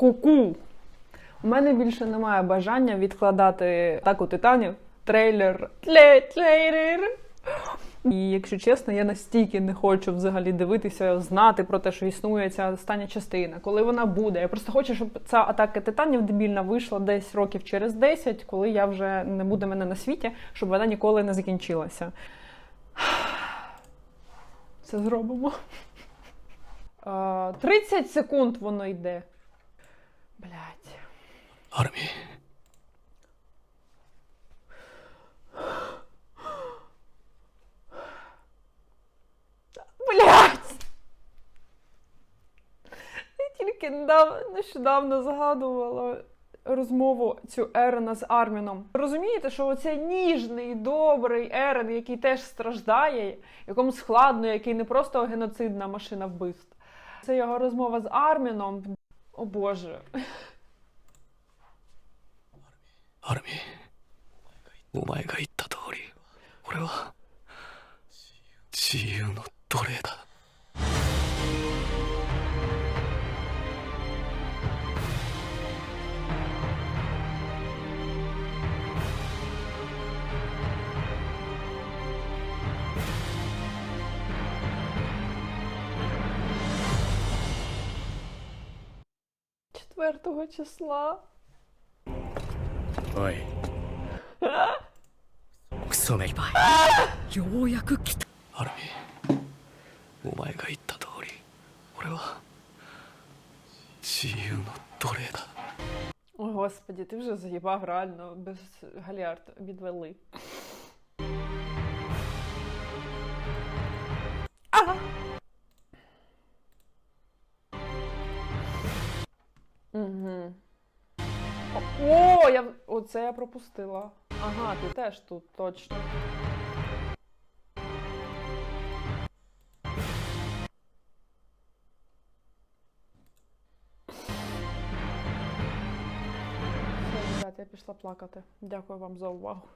Ку-ку. У мене більше немає бажання відкладати атаку титанів, трейлер, тле, трейлер. І якщо чесно, я настільки не хочу взагалі дивитися, знати про те, що існує ця остання частина, коли вона буде. Я просто хочу, щоб ця атака титанів дебільна вийшла десь років через 10, коли я вже не буде мене на світі, щоб вона ніколи не закінчилася. Це зробимо. А, 30 секунд воно йде. Блять. Армії. Блять! Я тільки нещодавно згадувала. Розмову цю Ерена з Арміном. Розумієте, що оцей ніжний, добрий Ерен, який теж страждає, якому складно, який не просто геноцидна машина вбивств. Це його розмова з Арміном. О Боже. アル4 числа. おいクソめいばいようやく来たアルミお前が言った通り俺は自由の奴隷だ О, господі, ти вже заїбав реально без галярд відвели. Ага. О, я... Оце я пропустила. Ага, ти теж тут, точно. Я пішла плакати. Дякую вам за увагу.